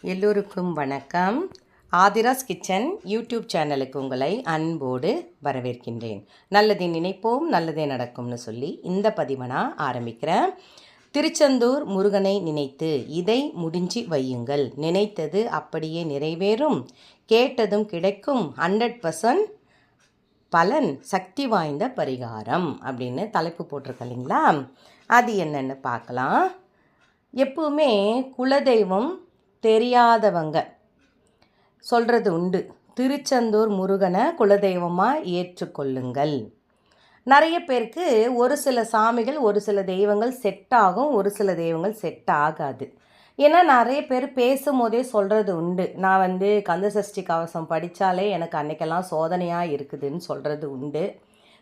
எல்லோருக்கும் வணக்கம். Aadhira's kitchen YouTube சேனலுக்கு உங்களை அன்போடு வரவேற்கின்றேன். நல்லதை நினைப்போம் நல்லதே நடக்கும்னு சொல்லி இந்த பதிவை நான் ஆரம்பிக்கிறேன். திருச்செந்தூர் முருகனை நினைத்து இதை முடிஞ்சு வையுங்கள். நினைத்தது அப்படியே நிறைவேறும். கேட்டதும் கிடைக்கும். ஹண்ட்ரட் பர்சன்ட் பலன் சக்தி வாய்ந்த பரிகாரம் அப்படின்னு தலைப்பு போட்டிருக்க இல்லைங்களா? அது என்னென்னு பார்க்கலாம். எப்பவுமே குலதெய்வம் தெரியாதவங்க. சொல்கிறது உண்டு. திருச்செந்தூர் முருகனை குலதெய்வமாக ஏற்றுக்கொள்ளுங்கள். நிறைய பேருக்கு ஒரு சில சாமிகள் ஒரு சில தெய்வங்கள் செட் ஆகும் ஒரு சில தெய்வங்கள் செட் ஆகாது. ஏன்னா நிறைய பேர் பேசும்போதே சொல்கிறது உண்டு. நான் வந்து கந்தசஷ்டி கவசம் படித்தாலே எனக்கு அன்னைக்கெல்லாம் சோதனையாக இருக்குதுன்னு சொல்கிறது உண்டு.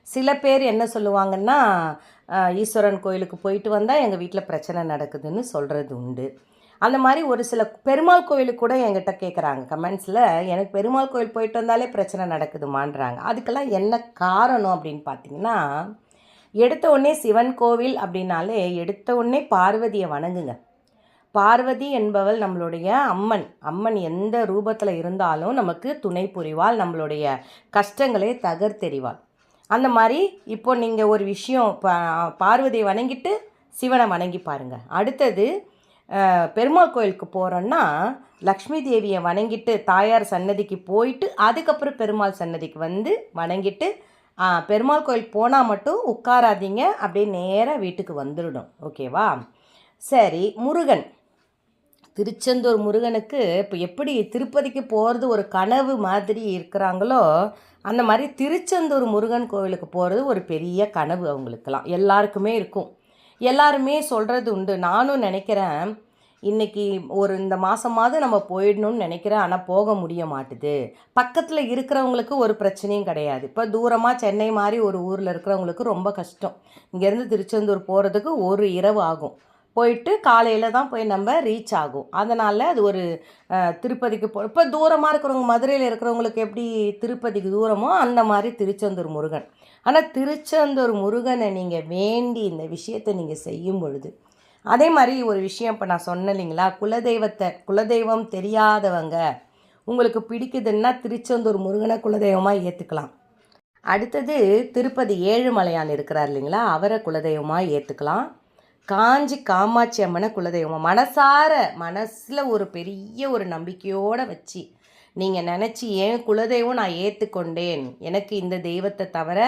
சில பேர் என்ன சொல்லுவாங்கன்னா ஈஸ்வரன் கோயிலுக்கு போயிட்டு வந்தால் எங்கள் வீட்டில் பிரச்சனை நடக்குதுன்னு சொல்கிறது உண்டு. அந்த மாதிரி ஒரு சில பெருமாள் கோயிலுக்கு கூட என்கிட்ட கேட்குறாங்க கமெண்ட்ஸில் எனக்கு பெருமாள் கோயில் போயிட்டு வந்தாலே பிரச்சனை நடக்குதுமான்றாங்க. அதுக்கெல்லாம் என்ன காரணம் அப்படின்னு பார்த்தீங்கன்னா எடுத்த உடனே சிவன் கோவில் அப்படின்னாலே எடுத்த உடனே பார்வதியை வணங்குங்க. பார்வதி என்பவள் நம்மளுடைய அம்மன். அம்மன் எந்த ரூபத்தில் இருந்தாலும் நமக்கு துணை புரிவாள் நம்மளுடைய கஷ்டங்களை தகர்த்தெறிவாள். அந்த மாதிரி இப்போ நீங்கள் ஒரு விஷயம் பா- பார்வதியை வணங்கிட்டு சிவனை வணங்கி பாருங்கள் அடுத்தது பெருமாள் கோயிலுக்கு போகிறோன்னா லக்ஷ்மி தேவியை வணங்கிட்டு தாயார் சன்னதிக்கு போயிட்டு அதுக்கப்புறம் பெருமாள் சன்னதிக்கு வந்து வணங்கிட்டு பெருமாள் கோயில் போனால் மட்டும் உட்காராதீங்க அப்படியே நேராக வீட்டுக்கு வந்துடணும். ஓகேவா? சரி முருகன். திருச்செந்தூர் முருகனுக்கு இப்போ எப்படி திருப்பதிக்கு போகிறது ஒரு கனவு மாதிரி இருக்கிறாங்களோ அந்த மாதிரி திருச்செந்தூர் முருகன் கோவிலுக்கு போகிறது ஒரு பெரிய கனவு அவங்களுக்கெல்லாம். எல்லாருக்குமே இருக்கும். எல்லாருமே சொல்கிறது உண்டு. நானும் நினைக்கிறேன் இன்றைக்கி ஒரு இந்த மாதமாவது நம்ம போயிடணும்னு நினைக்கிறேன் ஆனால் போக முடிய மாட்டுது. பக்கத்தில் இருக்கிறவங்களுக்கு ஒரு பிரச்சனையும் கிடையாது. இப்போ தூரமாக சென்னை மாதிரி ஒரு ஊரில் இருக்கிறவங்களுக்கு ரொம்ப கஷ்டம். இங்கேருந்து திருச்செந்தூர் போகிறதுக்கு ஒரு இரவு ஆகும். போயிட்டு காலையில் தான் போய் நம்ம ரீச் ஆகும். அதனால் அது ஒரு திருப்பதிக்கு போ இப்போ தூரமாக இருக்கிறவங்க மதுரையில் இருக்கிறவங்களுக்கு எப்படி திருப்பதிக்கு தூரமோ அந்த மாதிரி திருச்செந்தூர் முருகன். ஆனால் திருச்செந்தூர் முருகனை நீங்கள் வேண்டி இந்த விஷயத்தை நீங்கள் செய்யும் பொழுது அதே மாதிரி ஒரு விஷயம் இப்போ நான் சொன்னேன் இல்லைங்களா? குலதெய்வத்தை குலதெய்வம் தெரியாதவங்க உங்களுக்கு பிடிக்குதுன்னா திருச்செந்தூர் முருகனை குலதெய்வமாக ஏற்றுக்கலாம் அடுத்தது திருப்பதி ஏழுமலையான் இருக்கிறார் இல்லைங்களா? அவரை குலதெய்வமாக ஏற்றுக்கலாம் காஞ்சி காமாட்சி அம்மனை குலதெய்வம். மனசார மனசில் ஒரு பெரிய ஒரு நம்பிக்கையோடு வச்சு நீங்கள் நினச்சி ஏன் குலதெய்வம் நான் ஏற்றுக்கொண்டேன் எனக்கு இந்த தெய்வத்தை தவிர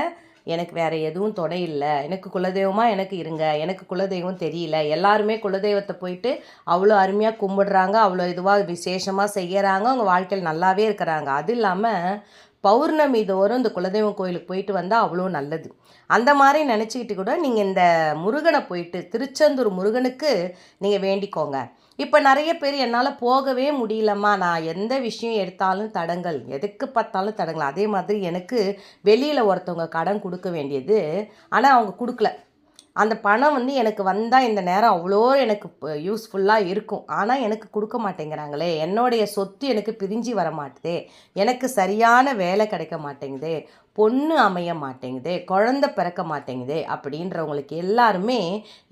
எனக்கு வேறு எதுவும் தொடை இல்லை. எனக்கு குலதெய்வமாக எனக்கு இருங்க. எனக்கு குலதெய்வம் தெரியல. எல்லாருமே குலதெய்வத்தை போயிட்டு அவ்வளோ அருமையாக கும்பிடுறாங்க. அவ்வளோ இதுவாக விசேஷமாக செய்கிறாங்க அவங்க வாழ்க்கையில் நல்லாவே இருக்கிறாங்க. அது இல்லாமல் பௌர்ணமி தோறும் இந்த குலதெய்வம் கோயிலுக்கு போயிட்டு வந்தால் அவ்வளோ நல்லது. அந்த மாதிரி நினச்சிக்கிட்டு கூட நீங்கள் இந்த முருகனை போயிட்டு திருச்செந்தூர் முருகனுக்கு நீங்கள் வேண்டிக்கோங்க. இப்போ நிறைய பேர் என்னால் போகவே முடியலம்மா. நான் எந்த விஷயம் எடுத்தாலும் தடங்கள் எதுக்கு பார்த்தாலும் தடங்கள் அதே மாதிரி எனக்கு வெளியில் ஒருத்தவங்க கடன் கொடுக்க வேண்டியது. ஆனால் அவங்க கொடுக்கல. அந்த பணம் வந்து எனக்கு வந்தால் இந்த நேரம் அவ்வளோ எனக்கு யூஸ்ஃபுல்லாக இருக்கும். ஆனால் எனக்கு கொடுக்க மாட்டேங்கிறாங்களே. என்னுடைய சொத்து எனக்கு பிரிஞ்சு வர மாட்டுதே. எனக்கு சரியான வேலை கிடைக்க மாட்டேங்குதே. பொண்ணு அமைய மாட்டேங்குதே. குழந்தை பிறக்க மாட்டேங்குதே அப்படின்றவங்களுக்கு எல்லாருமே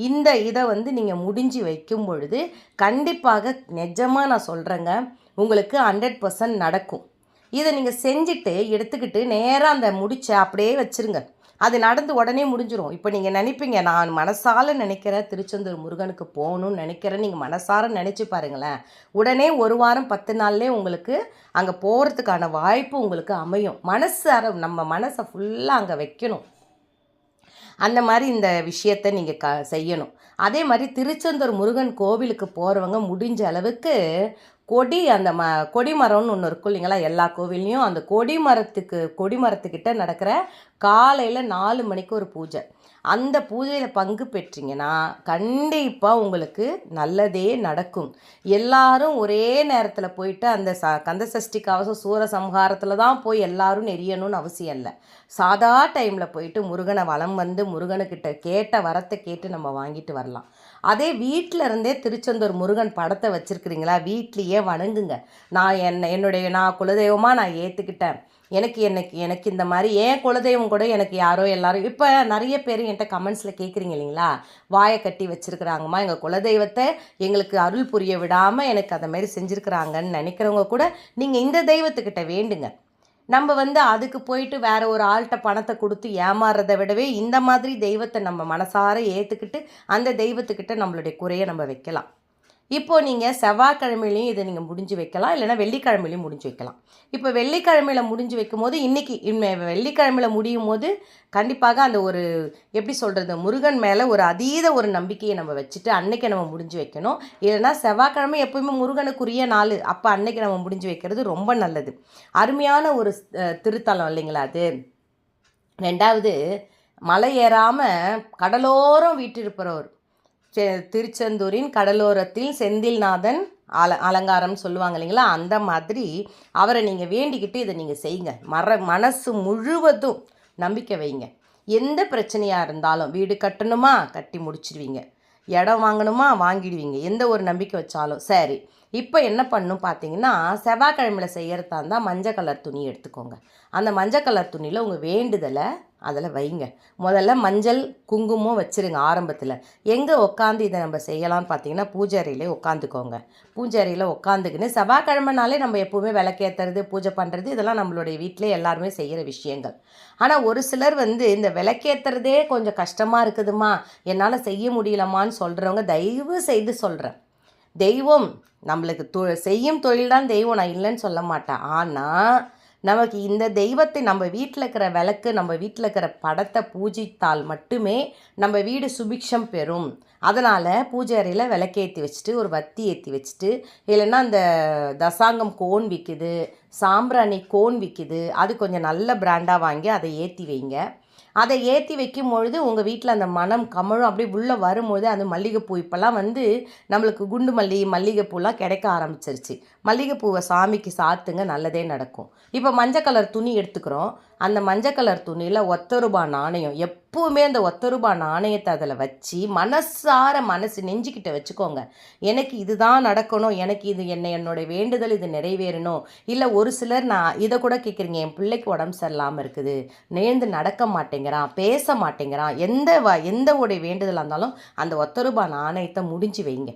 இந்த இதை வந்து நீங்கள் முடிஞ்சு வைக்கும் பொழுது கண்டிப்பாக நிஜமாக நான் சொல்கிறேங்க உங்களுக்கு ஹண்ட்ரட் பர்சன்ட் நடக்கும். இதை நீங்கள் செஞ்சுட்டு எடுத்துக்கிட்டு நேராக அந்த முடிச்ச அப்படியே வச்சிருங்க. அது நடந்து உடனே முடிஞ்சிடும் இப்போ நீங்கள் நினைப்பீங்க நான் மனசால நினைக்கிறேன் திருச்செந்தூர் முருகனுக்கு போகணும்னு நினைக்கிறேன். நீங்கள் மனசார நினச்சி பாருங்களேன். உடனே ஒரு வாரம் பத்து நாள்லேயே உங்களுக்கு அங்கே போகிறதுக்கான வாய்ப்பு உங்களுக்கு அமையும். மனசு அற நம்ம மனசை ஃபுல்லாக அங்கே வைக்கணும். அந்த மாதிரி இந்த விஷயத்தை நீங்கள் க செய்யணும். அதே மாதிரி திருச்செந்தூர் முருகன் கோவிலுக்கு போகிறவங்க முடிஞ்ச அளவுக்கு கொடி அந்த ம கொடி மரம்னு ஒன்று இருக்கும் இல்லைங்களா? எல்லா கோவில்லையும் அந்த கொடி மரத்துக்கு கொடி மரத்துக்கிட்ட நடக்கிற காலையில் நாலு மணிக்கு ஒரு பூஜை. அந்த பூஜையில் பங்கு பெற்றீங்கன்னா கண்டிப்பாக உங்களுக்கு நல்லதே நடக்கும். எல்லாரும் ஒரே நேரத்தில் போயிட்டு அந்த ச கந்தசஷ்டி கவசம் சூரசம்ஹாரத்தில் தான் போய் எல்லாரும் நெறியணும்னு அவசியம் இல்லை. சாதா டைமில் போயிட்டு முருகனை வளம் வந்து முருகனுக்கிட்ட கேட்ட வரத்தை கேட்டு நம்ம வாங்கிட்டு வரலாம். அதே வீட்டில் இருந்தே திருச்செந்தூர் முருகன் படத்தை வச்சுருக்கிறீங்களா? வீட்லேயே வணங்குங்க. நான் என்ன என்னுடைய நான் குலதெய்வமாக நான் ஏற்றுக்கிட்டேன் எனக்கு எனக்கு எனக்கு இந்த மாதிரி ஏன் குலதெய்வம் கூட எனக்கு யாரோ எல்லாரும் இப்போ நிறைய பேர் என்கிட்ட கமெண்ட்ஸில் கேட்குறீங்க இல்லைங்களா? வாயை கட்டி வச்சுருக்குறாங்கம்மா எங்கள் குலதெய்வத்தை எங்களுக்கு அருள் புரிய விடாமல் எனக்கு அதை மாதிரி செஞ்சுருக்குறாங்கன்னு நினைக்கிறவங்க கூட நீங்கள் இந்த தெய்வத்துக்கிட்ட வேண்டுங்க. நம்ம வந்து அதுக்கு போயிட்டு வேற ஒரு ஆள்கிட்ட பணத்தை கொடுத்து ஏமாறுறதை விடவே இந்த மாதிரி தெய்வத்தை நம்ம மனசார ஏற்றுக்கிட்டு அந்த தெய்வத்துக்கிட்ட நம்மளுடைய குறையை நம்ம வைக்கலாம். இப்போது நீங்கள் செவ்வாய்க்கிழமையிலையும் இதை நீங்கள் முடிஞ்சு வைக்கலாம். இல்லைன்னா வெள்ளிக்கிழமையிலையும் முடிஞ்சு வைக்கலாம். இப்போ வெள்ளிக்கிழமையில் முடிஞ்சு வைக்கும் போது இன்றைக்கி வெள்ளிக்கிழமையில் முடியும் போது கண்டிப்பாக அந்த ஒரு எப்படி சொல்கிறது முருகன் மேலே ஒரு அதீத ஒரு நம்பிக்கையை நம்ம வச்சுட்டு அன்னைக்கு நம்ம முடிஞ்சு வைக்கணும். இல்லைன்னா செவ்வாய்க்கிழமை எப்போயுமே முருகனுக்குரிய நாள். அப்போ அன்னைக்கு நம்ம முடிஞ்சு வைக்கிறது ரொம்ப நல்லது. அருமையான ஒரு திருத்தலம் இல்லைங்களா அது? ரெண்டாவது மலை ஏறாமல் கடலோரம் வீட்டிருப்பவர் திருச்செந்தூரின் கடலோரத்தில் செந்தில்நாதன் அல அலங்காரம் சொல்லுவாங்க இல்லைங்களா? அந்த மாதிரி அவரை நீங்கள் வேண்டிக்கிட்டு இதை நீங்கள் செய்யுங்க. மர மனசு முழுவதும் நம்பிக்கை வைங்க. எந்த பிரச்சனையாக இருந்தாலும் வீடு கட்டணுமா? கட்டி முடிச்சிடுவீங்க இடம் வாங்கணுமா? வாங்கிடுவீங்க. எந்த ஒரு நம்பிக்கை வச்சாலும் சரி. இப்போ என்ன பண்ணும் பார்த்தீங்கன்னா செவ்வாய்க்கிழமையில் செய்கிறதா இருந்தால் மஞ்சள் கலர் துணி எடுத்துக்கோங்க. அந்த மஞ்சள் கலர் துணியில் உங்கள் வேண்டுதலை அதில் வைங்க. முதல்ல மஞ்சள் குங்குமம் வச்சிருங்க ஆரம்பத்தில். எங்கே உட்காந்து இதை நம்ம செய்யலாம்னு பார்த்தீங்கன்னா பூஜாரியிலே உட்காந்துக்கோங்க பூஜாரியில் உட்காந்துக்கின்னு செவ்வாய்க்கிழமைனாலே நம்ம எப்போவுமே விளக்கேற்றுறது பூஜை பண்ணுறது இதெல்லாம் நம்மளுடைய வீட்டிலே எல்லாருமே செய்கிற விஷயங்கள். ஆனால் ஒரு சிலர் வந்து இந்த விளக்கேற்றுறதே கொஞ்சம் கஷ்டமாக இருக்குதுமா என்னால் செய்ய முடியலம்மான்னு சொல்கிறவங்க தயவு செய்து சொல்கிறேன் தெய்வம் நம்மளுக்கு தொ செய்யும் தொழில் தான் தெய்வம் நான் இல்லைன்னு சொல்ல மாட்டேன். ஆனால் நமக்கு இந்த தெய்வத்தை நம்ம வீட்டில் இருக்கிற விளக்கு நம்ம வீட்டில் இருக்கிற படத்தை பூஜித்தால் மட்டுமே நம்ம வீடு சுபிக்ஷம் பெறும். அதனால் பூஜை அறையில் விளக்கேற்றி வச்சுட்டு ஒரு வத்தி ஏற்றி வச்சுட்டு இல்லைன்னா அந்த தசாங்கம் கோன் விற்கிது சாம்பிராணி கோன் விற்கிது அது கொஞ்சம் நல்ல பிராண்டாக வாங்கி அதை ஏற்றி வைங்க. அதை ஏற்றி வைக்கும் பொழுது உங்கள் வீட்டில் அந்த மனம் கமழும். அப்படியே உள்ளே வரும்பொழுது அந்த மல்லிகைப்பூ இப்போல்லாம் வந்து நம்மளுக்கு குண்டு மல்லி மல்லிகைப்பூலாம் கிடைக்க ஆரம்பிச்சிருச்சு. மல்லிகைப்பூவை சாமிக்கு சாத்துங்க நல்லதே நடக்கும். இப்போ மஞ்சள் கலர் துணி எடுத்துக்கிறோம். அந்த மஞ்சள் கலர் துணியில் ஒத்த ரூபா நாணயம். எப்போவுமே அந்த ஒத்த ரூபா நாணயத்தை அதில் வச்சு மனசார மனசு நெஞ்சுக்கிட்ட வச்சுக்கோங்க. எனக்கு இதுதான் நடக்கணும். எனக்கு இது என்ன என்னோட வேண்டுதல் இது நிறைவேறணும். இல்லை ஒரு சிலர் நான் இதை கூட கேட்குறீங்க என் பிள்ளைக்கு உடம்பு சரியில்லாமல் இருக்குது. நேர்ந்து நடக்க மாட்டேங்கிறான் பேச மாட்டேங்கிறான். எந்த வ எந்த உடைய வேண்டுதலாக இருந்தாலும் அந்த ஒத்த ரூபா நாணயத்தை முடிஞ்சு வைங்க.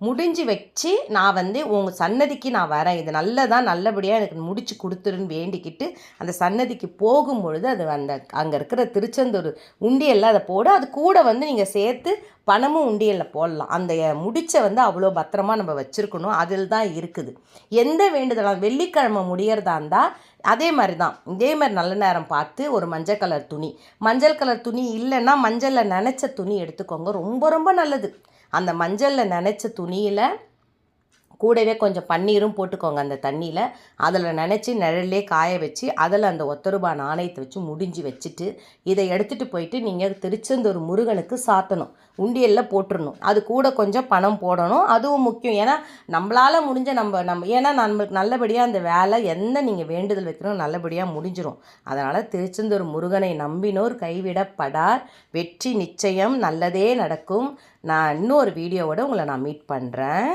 முடிஞ்சு வச்சு நான் வந்து உங்கள் சன்னதிக்கு நான் வரேன். இது நல்லதாக நல்லபடியாக எனக்கு முடிச்சு கொடுத்துருன்னு வேண்டிக்கிட்டு அந்த சன்னதிக்கு போகும்பொழுது அது அந்த அங்கே இருக்கிற திருச்செந்தூர் உண்டியலில் அதை போட. அது கூட வந்து நீங்கள் சேர்த்து பணமும் உண்டியலில் போடலாம். அந்த முடிச்சை வந்து அவ்வளோ பத்திரமா நம்ம வச்சுருக்கணும். அதில் தான் இருக்குது. எந்த வேண்டுதலாம் வெள்ளிக்கிழமை முடியறதா இருந்தால் அதே மாதிரி தான் இதே மாதிரி நல்ல நேரம் பார்த்து ஒரு மஞ்சள் கலர் துணி. மஞ்சள் கலர் துணி இல்லைன்னா மஞ்சளில் நினச்ச துணி எடுத்துக்கோங்க. ரொம்ப ரொம்ப நல்லது. அந்த மஞ்சளில் நினச்ச துணியில் கூடவே கொஞ்சம் பன்னீரும் போட்டுக்கோங்க அந்த தண்ணியில். அதில் நினச்சி நிழல்லே காய வச்சு அதில் அந்த ஒத்த ரூபாய் நாணயத்தை வச்சு முடிஞ்சு வச்சுட்டு இதை எடுத்துகிட்டு போயிட்டு நீங்கள் திருச்செந்தூர் முருகனுக்கு சாத்தணும். உண்டியலில் போட்டுடணும் அது கூட கொஞ்சம் பணம் போடணும். அதுவும் முக்கியம். ஏன்னா நம்மளால் முடிஞ்ச நம்ம நம்ம ஏன்னா நம்மளுக்கு நல்லபடியாக அந்த வேலை எந்த நீங்கள் வேண்டுதல் வைக்கணும் நல்லபடியாக முடிஞ்சிடும் அதனால் திருச்செந்தூர் முருகனை நம்பினோர் கைவிடப்படார். வெற்றி நிச்சயம். நல்லதே நடக்கும். நான் இன்னொரு வீடியோவோட உங்களை நான் மீட் பண்ணுறேன்